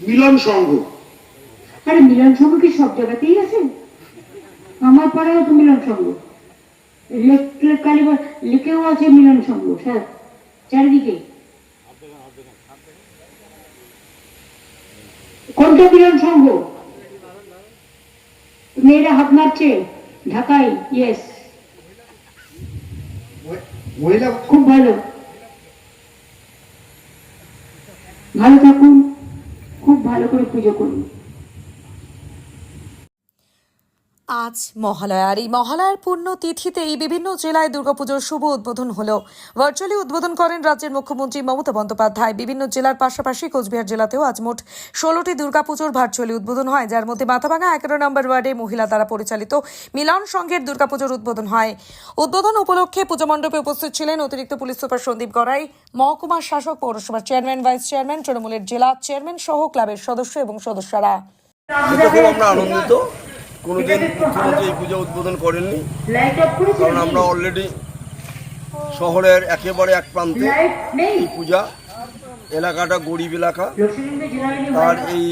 মিলন সংঘ। আরে মিলন সংঘ কি সব জায়গাতেই আছে? আমার পাড়াও তো মিলন সংঘ। লেক- কালীবাড় আছে মিলন সংঘ স্যার। চারিদিকে। কোনটা মিলন সংঘ? মেয়েরা হাত মারছে ঢাকায় ইয়েস মহিলা খুব ভালো। ভালো থাকুন। ভালো করে পুজো করুন আজ মহালয়া আর এই মহালয়ার পূর্ণ তিথিতেই বিভিন্ন জেলায় দুর্গাপুজোর শুভ উদ্বোধন হলো। ভার্চুয়ালি উদ্বোধন করেন রাজ্যের মুখ্যমন্ত্রী মমতা বন্দ্যোপাধ্যায়। বিভিন্ন জেলার পাশাপাশি কোচবিহার জেলাতেও আজ মোট ষোলোটি দুর্গাপুজোর ভার্চুয়ালি উদ্বোধন হয়, যার মধ্যে মাথাভাঙা এগারো নম্বর ওয়ার্ডে মহিলা দ্বারা পরিচালিত মিলন সংঘের দুর্গাপুজোর উদ্বোধন হয়। উদ্বোধন উপলক্ষে মণ্ডপে উপস্থিত ছিলেন অতিরিক্ত পুলিশ সুপার সন্দীপ গড়াই, মহকুমার শাসক, পৌরসভার চেয়ারম্যান, ভাইস চেয়ারম্যান, তৃণমূলের জেলা চেয়ারম্যান সহ ক্লাবের সদস্য এবং সদস্যরা। আমরা আনন্দিত। কোনোদিন মুখ্যমন্ত্রী এই পুজো উদ্বোধন করেননি কারণ আমরা অলরেডি শহরের একেবারে এক প্রান্তে এই পূজা এলাকাটা গরিব এলাকা। আর এই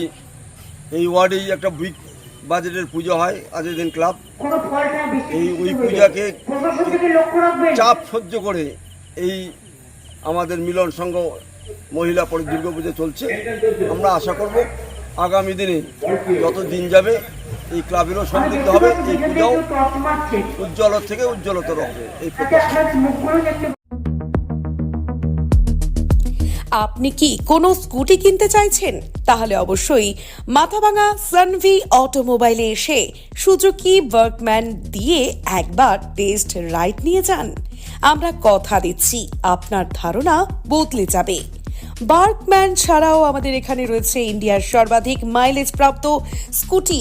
এই ওয়ার্ডেই একটা বিগ বাজেটের পুজো হয় ক্লাব কোনো ফলটা বৃষ্টি এই ওই পূজাকে চাপ সহ্য করে এই আমাদের মিলন সংঘ মহিলা পরে দুর্গাপুজো চলছে। আমরা আশা করব আগামী দিনে যত দিন যাবে এই ক্লাবেরও সমৃদ্ধ হবে, এই পূজাও উজ্জ্বল থেকে উজ্জ্বলতর হবে, এই আপনি কি কোনো স্কুটি কিনতে চাইছেন? তাহলে অবশ্যই মাথাভাঙা সানভি অটোমোবাইলে এসে সুজুকি ওয়ার্কম্যান দিয়ে একবার টেস্ট রাইড নিয়ে যান। আমরা কথা দিচ্ছি, আপনার ধারণা বদলে যাবে। বার্কম্যান ছাড়াও আমাদের এখানে রয়েছে ইন্ডিয়ার সর্বাধিক মাইলেজ প্রাপ্ত scooty